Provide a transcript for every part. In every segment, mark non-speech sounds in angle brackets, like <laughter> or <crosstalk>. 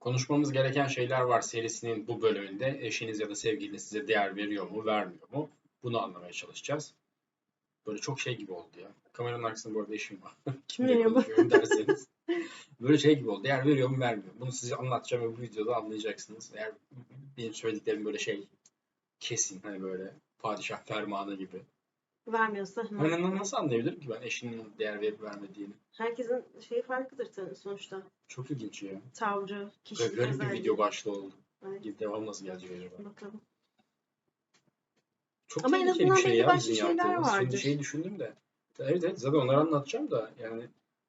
Konuşmamız gereken şeyler var serisinin bu bölümünde. Eşiniz ya da sevgiliniz size değer veriyor mu, vermiyor mu? Bunu anlamaya çalışacağız. Böyle çok şey gibi oldu ya. Kameranın arkasında bu arada eşim var. <laughs> Kimle konuşuyorum <laughs> derseniz. Böyle şey gibi oldu. Değer veriyor mu, vermiyor mu? Bunu size anlatacağım ve bu videoda anlayacaksınız. Eğer benim söylediklerim böyle şey kesin hani böyle padişah fermanı gibi. Vermiyorsa. Hani na- nasıl anlayabilirim ki ben eşinin değer verip vermediğini? herkesin şeyi farklıdır tabii sonuçta. Çok ilginç ya. Tavrı, kişilik Böyle bir özelliği. video başlığı oldu. Evet, Devam nasıl gelecek acaba? bakalım. Çok Ama en tehlikeli bir azından şey belli ya bizim şeyler. Şimdi vardır. şey düşündüm de. Evet evet zaten onları anlatacağım da yani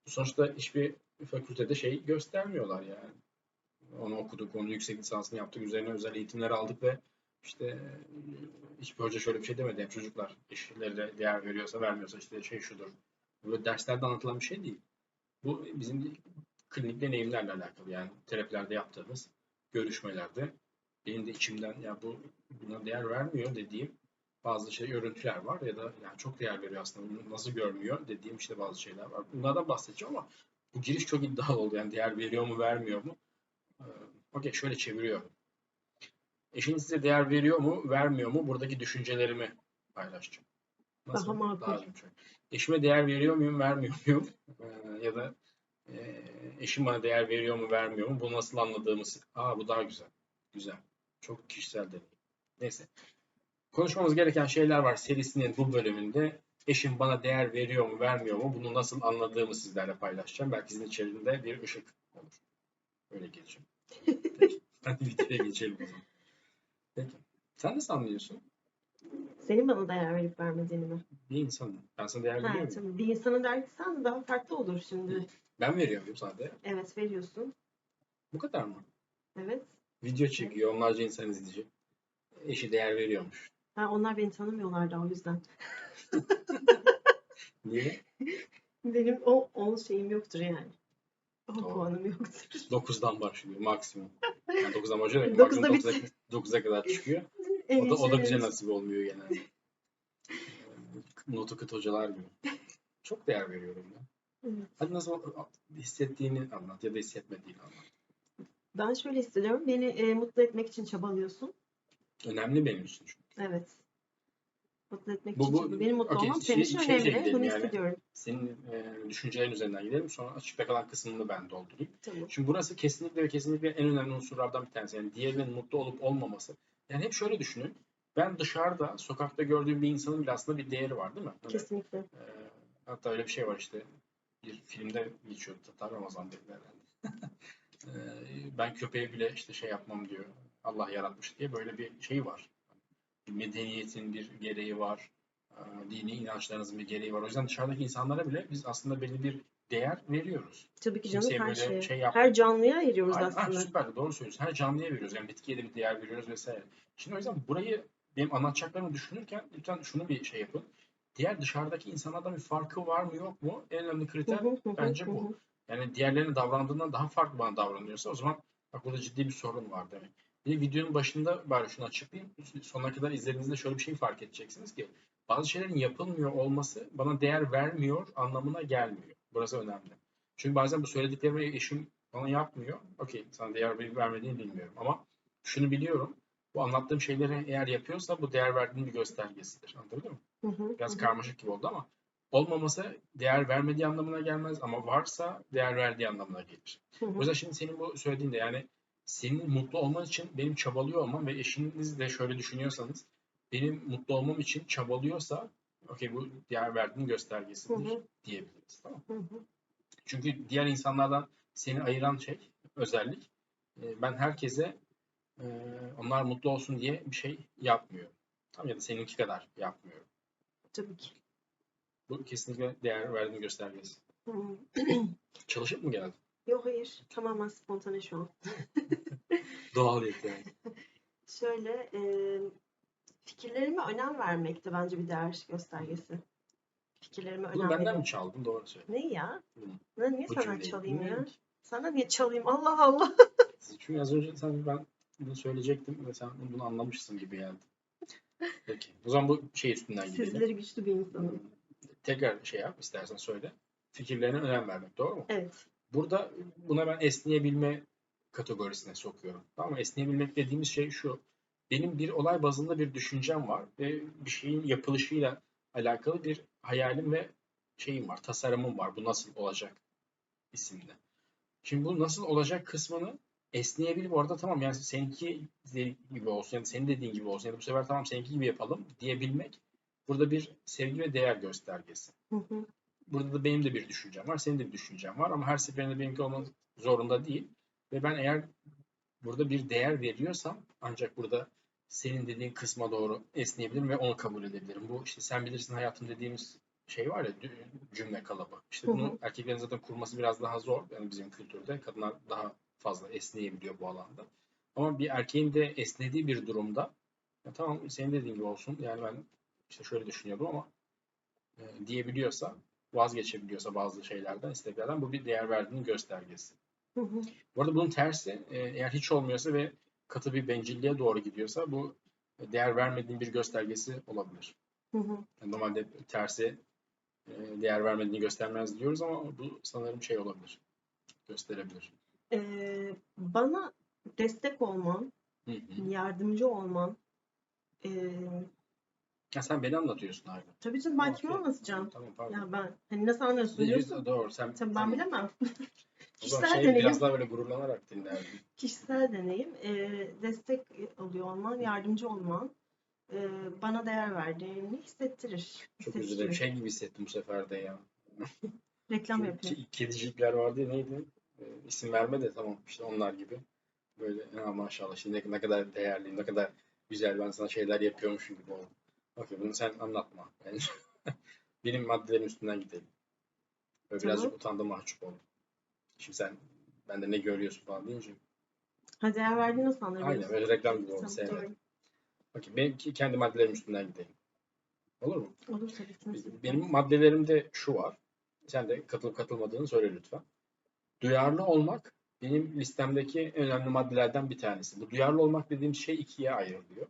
sonuçta hiçbir fakültede şey göstermiyorlar yani. Onu okuduk, onu yüksek lisansını yaptık, üzerine özel eğitimler aldık ve işte hiçbir hoca şöyle bir şey demedi. Yani çocuklar eşlerine değer veriyorsa vermiyorsa işte şey şudur. Böyle derslerde anlatılan bir şey değil. Bu bizim klinik deneyimlerle alakalı yani terapilerde yaptığımız görüşmelerde benim de içimden ya bu buna değer vermiyor dediğim bazı şey örüntüler var ya da yani çok değer veriyor aslında bunu nasıl görmüyor dediğim işte bazı şeyler var. Bunlardan bahsedeceğim ama bu giriş çok iddialı oldu. Yani değer veriyor mu vermiyor mu? Ee, Okey şöyle çeviriyorum. Eşiniz size değer veriyor mu vermiyor mu? Buradaki düşüncelerimi paylaşacağım. Daha makul. Eşime değer veriyor muyum vermiyor muyum? <laughs> Ee, ya da e, eşim bana değer veriyor mu vermiyor mu? Bu nasıl anladığımız. Aa bu daha güzel. Güzel. Çok kişisel deneyim. Neyse. Konuşmamız gereken şeyler var serisinin bu bölümünde. Eşim bana değer veriyor mu, vermiyor mu? Bunu nasıl anladığımı sizlerle paylaşacağım. Belki sizin içerisinde bir ışık olur. Öyle geçeceğim. <laughs> Peki. Hadi videoya geçelim o zaman. Peki. Sen nasıl anlıyorsun? Senin bana değer verip vermediğini mi? Bir insanım. Ben sana değer veriyor muyum? tabii. Bir insana dersen daha farklı olur şimdi. Ben veriyor muyum sana değer? Evet veriyorsun. Bu kadar mı? Evet. Video çekiyor, onlarca insan izleyecek. Eşi değer veriyormuş. Ha, onlar beni tanımıyorlar da o yüzden. <laughs> Niye? Benim o, o şeyim yoktur yani. O Doğru. puanım yoktur. 9'dan başlıyor maksimum. Yani 9'dan başlıyor. da <laughs> Dokuzda maksimum 9'a, 9'a kadar çıkıyor. <laughs> En O da, o da bize şeylerimiz. nasip olmuyor genelde. Notu kıt hocalar gibi. Çok değer veriyorum ya. Evet. Hadi nasıl hissettiğini anlat ya da hissetmediğini anlat. Ben şöyle hissediyorum. Beni e, mutlu etmek için çabalıyorsun. Önemli benim için çünkü. Evet. Mutlu etmek Bu- için bu-. Benim mutlu okey, olmam şey- senin için şey önemli. Bunu yani. hissediyorum. Senin e, düşüncelerin üzerinden gidelim. Sonra açıkta kalan kısmını ben doldurayım. Tamam. Şimdi burası kesinlikle ve kesinlikle en önemli unsurlardan bir tanesi. Yani diğerinin mutlu olup olmaması. Yani hep şöyle düşünün. Ben dışarıda, sokakta gördüğüm bir insanın bile aslında bir değeri var değil mi? Hani, Kesinlikle. e, hatta öyle bir şey var işte. Bir filmde geçiyor. Tatar Ramazan dediler herhalde. <laughs> E, ben köpeği bile işte şey yapmam diyor. Allah yaratmış diye böyle bir şey var. Medeniyetin bir gereği var. E, dini inançlarınızın bir gereği var. O yüzden dışarıdaki insanlara bile biz aslında belli bir değer veriyoruz. Tabii ki canım her şeye. şey yap- her canlıya ayırıyoruz Aynen, ha, aslında. süper doğru söylüyorsun. Her canlıya veriyoruz. Yani bitkiye de bir değer veriyoruz vesaire. Şimdi o yüzden burayı benim anlatacaklarımı düşünürken lütfen şunu bir şey yapın. Diğer dışarıdaki insanlardan bir farkı var mı yok mu? En önemli kriter bence bu. Yani diğerlerinin davrandığından daha farklı bana davranıyorsa o zaman bak burada ciddi bir sorun var demek. Bir de videonun başında bari şunu açıklayayım. Sonuna kadar izlediğinizde şöyle bir şey fark edeceksiniz ki bazı şeylerin yapılmıyor olması bana değer vermiyor anlamına gelmiyor. Burası önemli. Çünkü bazen bu söylediklerimi eşim bana yapmıyor. Okey sana değer verip vermediğini bilmiyorum ama şunu biliyorum. Bu anlattığım şeyleri eğer yapıyorsa bu değer verdiğinin bir göstergesidir. Anladın mı? Hı hı, Biraz hı. karmaşık gibi oldu ama olmaması değer vermediği anlamına gelmez ama varsa değer verdiği anlamına gelir. Hı hı. O yüzden şimdi senin bu söylediğinde yani senin mutlu olman için benim çabalıyor olmam ve eşiniz de şöyle düşünüyorsanız benim mutlu olmam için çabalıyorsa okey bu değer verdiğinin göstergesidir Hı hı. diyebiliriz. Tamam Hı hı. Çünkü diğer insanlardan seni ayıran şey, özellik e, ben herkese e, onlar mutlu olsun diye bir şey yapmıyorum. Tamam ya da seninki kadar yapmıyorum. Tabii ki. Bu kesinlikle değer verdiğin göstergesi. Çalışıp mı geldin? Yok hayır. Tamamen spontane şu an. <laughs> Doğal yani. <laughs> Şöyle e, fikirlerime önem vermekte bence bir değer göstergesi. Fikirlerime önem Bunu benden mi çaldın? Doğru söyle. Ne ya? Hı. Ne, niye Bu sana cümleyi. çalayım ya? Bilmiyorum ki. Sana niye çalayım? Allah Allah. Çünkü az önce sen ben bunu söyleyecektim ve sen bunu anlamışsın gibi geldi. Peki. O zaman bu şey üstünden gidelim. Sizleri güçlü bir insanım. Tekrar şey yap istersen söyle. Fikirlerine önem vermek. Doğru mu? Evet. Burada buna ben esneyebilme kategorisine sokuyorum. Tamam? Esneyebilmek dediğimiz şey şu. Benim bir olay bazında bir düşüncem var ve bir şeyin yapılışıyla alakalı bir hayalim ve şeyim var, tasarımım var. Bu nasıl olacak isimde. Şimdi bu nasıl olacak kısmını esneyebilip orada tamam yani seninki gibi olsun ya da senin dediğin gibi olsun ya da bu sefer tamam seninki gibi yapalım diyebilmek burada bir sevgi ve değer göstergesi. Hı hı. Burada da benim de bir düşüncem var, senin de bir düşüncen var ama her seferinde benimki olmak zorunda değil. Ve ben eğer burada bir değer veriyorsam ancak burada senin dediğin kısma doğru esneyebilirim ve onu kabul edebilirim. Bu işte sen bilirsin hayatım dediğimiz şey var ya cümle kalıbı. İşte bunu erkeklerin zaten kurması biraz daha zor. Yani bizim kültürde kadınlar daha fazla esneyebiliyor bu alanda. Ama bir erkeğin de esnediği bir durumda ya tamam senin dediğin gibi olsun. Yani ben işte şöyle düşünüyordum ama e, diyebiliyorsa vazgeçebiliyorsa bazı şeylerden, isteklerden bu bir değer verdiğinin göstergesi. Hı hı. Bu arada bunun tersi e, eğer hiç olmuyorsa ve katı bir bencilliğe doğru gidiyorsa bu değer vermediğin bir göstergesi olabilir. Hı hı. Yani normalde tersi e, değer vermediğini göstermez diyoruz ama bu sanırım şey olabilir. Gösterebilir. Ee, bana destek olman, Hı hı. yardımcı olman, ee, Ha, sen beni anlatıyorsun hala. tabii canım ben kime anlatacağım? Tamam pardon. Ya ben hani nasıl anlıyorsun diyorsun. Doğru. Sen, Tabii ben tamam. bilemem. <laughs> Kişisel şey, deneyim. biraz daha böyle gururlanarak dinlerdim. Kişisel deneyim, eee, destek alıyor olman, yardımcı olman eee, bana değer verdiğini hissettirir. Çok hissettiriyor. Şey gibi hissettim bu sefer de ya. <laughs> Reklam yapıyor. ke- Kedicikler vardı ya neydi? Ee, isim verme de tamam işte onlar gibi. Böyle ha, maşallah şimdi ne, kadar değerli, ne kadar güzel ben sana şeyler yapıyormuşum gibi oldu. Okey bunu sen anlatma. Yani <laughs> benim maddelerin üstünden gidelim. Böyle birazcık Tamam. utandım mahcup oldum. Şimdi sen bende ne görüyorsun falan deyince. Ha değer verdiğini nasıl anlarım? Aynen böyle reklam gibi oldu sevmedim. Okey benim ki- kendi maddelerim üstünden gidelim. Olur mu? Olur tabii ki. Benim maddelerimde şu var. Sen de katılıp katılmadığını söyle lütfen. Duyarlı olmak benim listemdeki en önemli maddelerden bir tanesi. Bu duyarlı olmak dediğim şey ikiye ayrılıyor.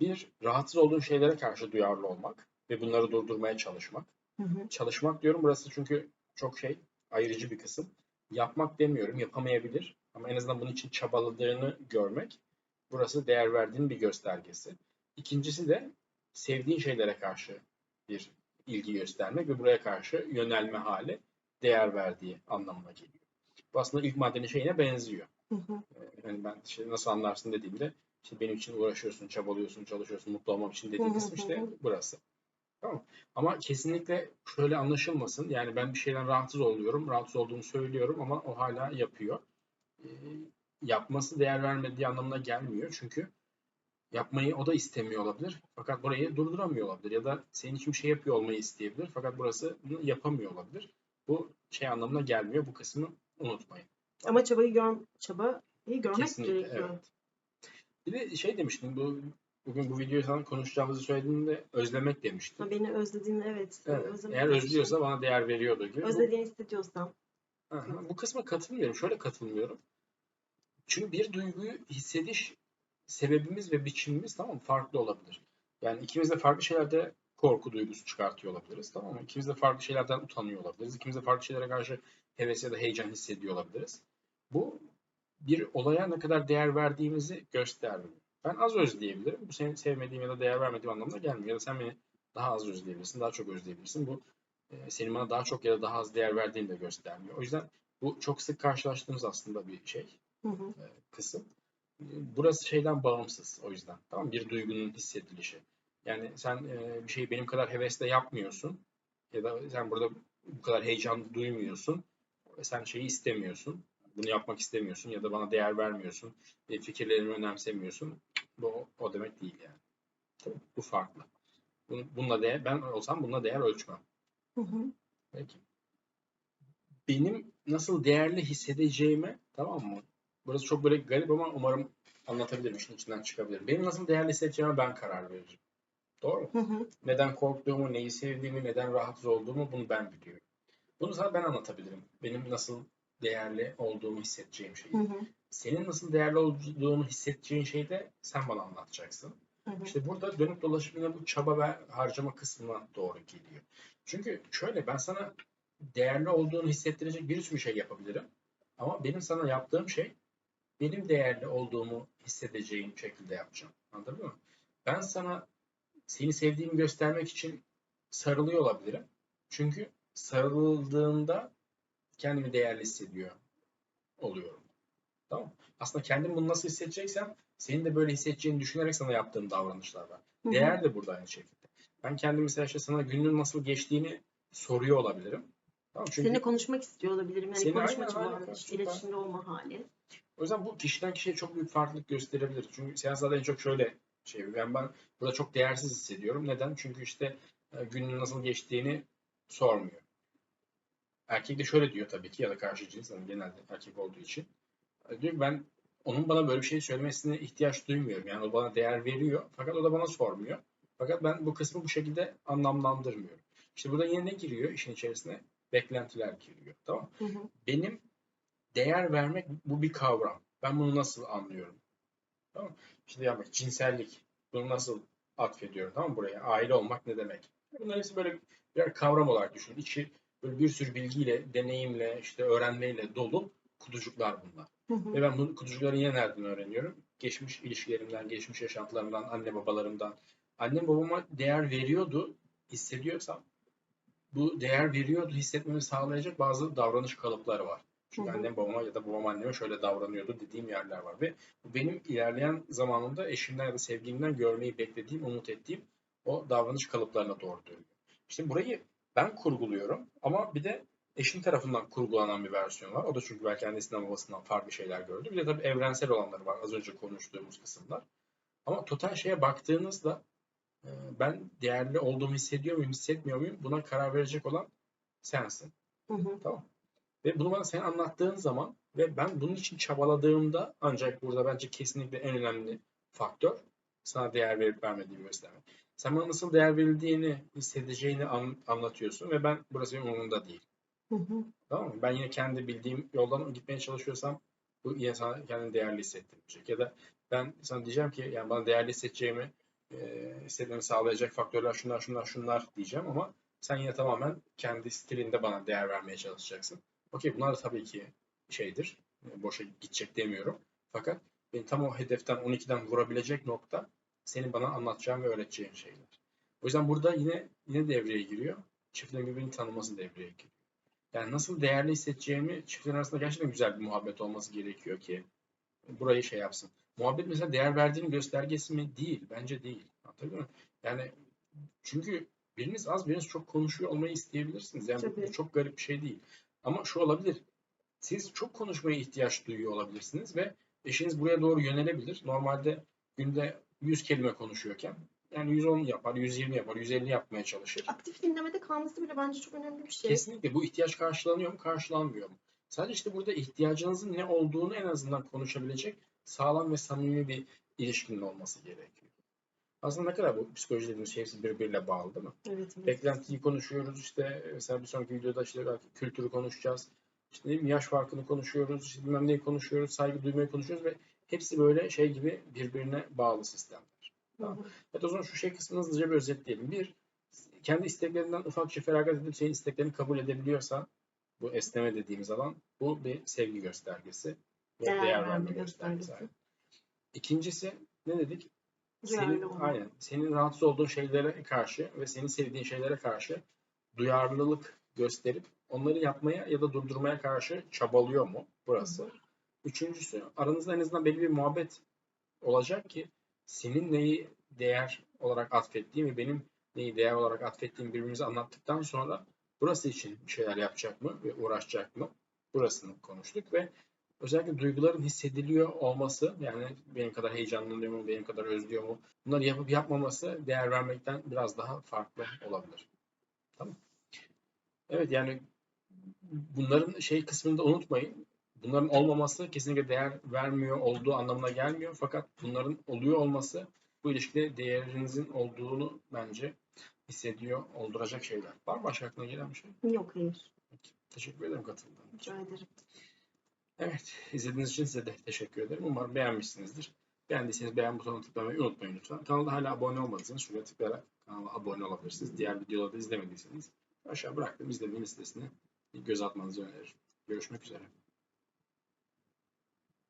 Bir, rahatsız olduğun şeylere karşı duyarlı olmak ve bunları durdurmaya çalışmak. Hı hı. Çalışmak diyorum burası çünkü çok şey ayrıcı bir kısım. Yapmak demiyorum, yapamayabilir. Ama en azından bunun için çabaladığını görmek burası değer verdiğin bir göstergesi. İkincisi de sevdiğin şeylere karşı bir ilgi göstermek ve buraya karşı yönelme hali değer verdiği anlamına geliyor. Bu aslında ilk maddenin şeyine benziyor. Hı hı. Ee, Yani ben işte nasıl anlarsın dediğimde işte benim için uğraşıyorsun, çabalıyorsun, çalışıyorsun, mutlu olmam için dediği Hı hı kısım işte burası. Tamam. Ama kesinlikle şöyle anlaşılmasın. Yani ben bir şeyden rahatsız oluyorum, rahatsız olduğumu söylüyorum ama o hala yapıyor. Ee, yapması değer vermediği anlamına gelmiyor. Çünkü yapmayı o da istemiyor olabilir. Fakat burayı durduramıyor olabilir. Ya da senin için bir şey yapıyor olmayı isteyebilir. Fakat burası bunu yapamıyor olabilir. Bu şey anlamına gelmiyor. Bu kısmını unutmayın. Ama çabayı gör çabayı görmek Kesinlikle gerekiyor. evet. Bir de şey demiştin bu bugün bu videoyu sana konuşacağımızı söylediğinde özlemek demiştin. Ha, beni özlediğini evet. Evet. özlemek Eğer özlüyorsa bana değer veriyordu gibi. Özlediğini hissediyorsam. Aha, bu kısma katılmıyorum. Şöyle katılmıyorum. Çünkü bir duyguyu hissediş sebebimiz ve biçimimiz tamam mı? farklı olabilir. Yani ikimiz de farklı şeylerde korku duygusu çıkartıyor olabiliriz. Tamam mı? İkimiz de farklı şeylerden utanıyor olabiliriz. İkimiz de farklı şeylere karşı heves ya da heyecan hissediyor olabiliriz. Bu bir olaya ne kadar değer verdiğimizi göstermiyor. Ben az özleyebilirim. Bu seni sevmediğim ya da değer vermediğim anlamına gelmiyor. Ya da sen beni daha az özleyebilirsin, daha çok özleyebilirsin. Bu e, senin bana daha çok ya da daha az değer verdiğini de göstermiyor. O yüzden bu çok sık karşılaştığımız aslında bir şey, Hı hı. e, kısım. Burası şeyden bağımsız o yüzden. Tamam? Bir duygunun hissedilişi. Yani sen e, bir şeyi benim kadar hevesle yapmıyorsun ya da sen burada bu kadar heyecan duymuyorsun. Sen şeyi istemiyorsun. Bunu yapmak istemiyorsun ya da bana değer vermiyorsun. e, Fikirlerimi önemsemiyorsun. Bu o demek değil yani. Bu farklı. Bunu, bununla değer, ben olsam bununla değer ölçmem. Hı hı. Peki. Benim nasıl değerli hissedeceğime tamam mı? Burası çok böyle garip ama umarım anlatabilirim, işin içinden çıkabilirim. Benim nasıl değerli hissedeceğime ben karar veririm. Doğru mu? Hı hı. Neden korktuğumu, neyi sevdiğimi, neden rahatsız olduğumu bunu ben biliyorum. Bunu sana ben anlatabilirim. Benim nasıl değerli olduğumu hissedeceğim şeyi. Hı hı. Senin nasıl değerli olduğunu hissedeceğin şeyi de sen bana anlatacaksın. Hı hı. İşte burada dönüp dolaşıp yine bu çaba ve harcama kısmına doğru geliyor. Çünkü şöyle ben sana değerli olduğunu hissettirecek bir sürü şey yapabilirim. Ama benim sana yaptığım şey benim değerli olduğumu hissedeceğim şekilde yapacağım. Anladın mı? Ben sana seni sevdiğimi göstermek için sarılıyor olabilirim. Çünkü sarıldığında kendimi değerli hissediyor oluyorum. Tamam? Aslında kendimi bunu nasıl hissedeceksem senin de böyle hissedeceğini düşünerek sana yaptığım davranışlar var. Hı hı. Değer de burada aynı şekilde. Ben kendimi mesela işte sana günün nasıl geçtiğini soruyor olabilirim. Tamam? Çünkü Seninle konuşmak istiyor olabilirim. Yani Seni konuşmacı aynen, bu aynen, arada. süper. İletişimde olma hali. o yüzden bu kişiden kişiye çok büyük farklılık gösterebilir. Çünkü seanslarda en çok şöyle şey yani ben burada çok değersiz hissediyorum. Neden? Çünkü işte e, günün nasıl geçtiğini sormuyor. Erkek de şöyle diyor tabii ki ya da karşı cins yani genelde erkek olduğu için. E, Diyor ki ben onun bana böyle bir şey söylemesine ihtiyaç duymuyorum. Yani o bana değer veriyor fakat o da bana sormuyor. Fakat ben bu kısmı bu şekilde anlamlandırmıyorum. İşte burada yine ne giriyor işin içerisine? Beklentiler giriyor. Tamam? Hı hı. benim değer vermek bu bir kavram. Ben bunu nasıl anlıyorum? Tamam? İşte ya bak cinsellik. Bunu nasıl atfediyorum tamam mı buraya? Aile olmak ne demek? Bunlar hepsi böyle birer kavram olarak düşünün. İçi böyle bir sürü bilgiyle, deneyimle, işte öğrenmeyle dolu kutucuklar bunlar. Hı hı. Ve ben bu kutucukları yine nereden öğreniyorum? Geçmiş ilişkilerimden, geçmiş yaşantılarımdan, anne babalarımdan. Annem babama değer veriyordu, hissediyorsam bu değer veriyordu hissetmemi sağlayacak bazı davranış kalıpları var. Çünkü Hı hı. annem babama ya da babam anneme şöyle davranıyordu dediğim yerler var ve bu benim ilerleyen zamanımda eşimden ya da sevgilimden görmeyi beklediğim, umut ettiğim o davranış kalıplarına doğru dönüyor. İşte burayı ben kurguluyorum ama bir de eşim tarafından kurgulanan bir versiyon var. O da çünkü belki annesinden babasından farklı şeyler gördü. Bir de tabii evrensel olanları var az önce konuştuğumuz kısımlar. Ama total şeye baktığınızda e, ben değerli olduğumu hissediyor muyum, hissetmiyor muyum? Buna karar verecek olan sensin. Hı hı. Tamam. Ve bunu bana sen anlattığın zaman ve ben bunun için çabaladığımda ancak burada bence kesinlikle en önemli faktör sana değer verip vermediğimi göstermek. Sen bana nasıl değer verildiğini hissedeceğini an- anlatıyorsun ve ben burası benim umurumda değil. Hı hı. Tamam mı? Ben yine kendi bildiğim yoldan gitmeye çalışıyorsam bu yine sana kendini değerli hissettirecek. Ya da ben sana diyeceğim ki yani bana değerli hissedeceğimi e, hissetmemi sağlayacak faktörler şunlar şunlar şunlar diyeceğim ama sen yine tamamen kendi stilinde bana değer vermeye çalışacaksın. Okey bunlar da tabii ki şeydir. Boşa gidecek demiyorum. Fakat beni tam o hedeften 12'den vurabilecek nokta senin bana anlatacağın ve öğreteceğin şeyler. O yüzden burada yine yine devreye giriyor. Çiftlerin birbirini tanıması devreye giriyor. Yani nasıl değerli hissedeceğimi çiftlerin arasında gerçekten güzel bir muhabbet olması gerekiyor ki burayı şey yapsın. Muhabbet mesela değer verdiğinin göstergesi mi? Değil. Bence değil. Anlatabiliyor muyum? Yani çünkü biriniz az biriniz çok konuşuyor olmayı isteyebilirsiniz. Yani bu Tabii. çok garip bir şey değil. Ama şu olabilir. Siz çok konuşmaya ihtiyaç duyuyor olabilirsiniz ve eşiniz buraya doğru yönelebilir. Normalde günde 100 kelime konuşuyorken yani 110 yapar, 120 yapar, 150 yapmaya çalışır. Aktif dinlemede kalması bile bence çok önemli bir şey. Kesinlikle bu ihtiyaç karşılanıyor mu, karşılanmıyor mu? Sadece işte burada ihtiyacınızın ne olduğunu en azından konuşabilecek sağlam ve samimi bir ilişkinin olması gerekiyor. Aslında ne kadar bu psikoloji dediğimiz şey hepsi birbiriyle bağlı değil mi? Evet, evet. Beklentiyi konuşuyoruz işte mesela bir sonraki videoda işte belki kültürü konuşacağız. İşte ne bileyim yaş farkını konuşuyoruz, işte bilmem neyi konuşuyoruz, saygı duymayı konuşuyoruz ve hepsi böyle şey gibi birbirine bağlı sistemler. Hı hı. Evet o zaman şu şey kısmını hızlıca bir özetleyelim. Bir, kendi isteklerinden ufakça feragat edip senin isteklerini kabul edebiliyorsa bu esneme dediğimiz alan bu bir sevgi göstergesi ve Değer değer, verme göstergesi. göstergesi. İkincisi ne dedik? Senin, aynen, senin rahatsız olduğun şeylere karşı ve senin sevdiğin şeylere karşı duyarlılık gösterip onları yapmaya ya da durdurmaya karşı çabalıyor mu? Burası. Üçüncüsü aranızda en azından belli bir muhabbet olacak ki senin neyi değer olarak atfettiğim ve benim neyi değer olarak atfettiğim birbirimize anlattıktan sonra burası için şeyler yapacak mı ve uğraşacak mı? Burasını konuştuk ve özellikle duyguların hissediliyor olması yani benim kadar heyecanlanıyor mu, benim kadar özlüyor mu? Bunları yapıp yapmaması değer vermekten biraz daha farklı olabilir. Tamam. Evet yani bunların şey kısmını da unutmayın. Bunların olmaması kesinlikle değer vermiyor olduğu anlamına gelmiyor. Fakat bunların oluyor olması bu ilişkide değerinizin olduğunu bence hissediyor, olduracak şeyler. Var mı başka aklına gelen bir şey? Yok hayır. Teşekkür ederim katıldığınız için. Rica ederim. Evet, izlediğiniz için size de teşekkür ederim. Umarım beğenmişsinizdir. Beğendiyseniz beğen butonuna tıklamayı unutmayın lütfen. Kanalda hala abone olmadıysanız şuraya tıklayarak kanala abone olabilirsiniz. Diğer videoları da izlemediyseniz aşağı bıraktığım izleme listesine bir göz atmanızı öneririm. Görüşmek üzere.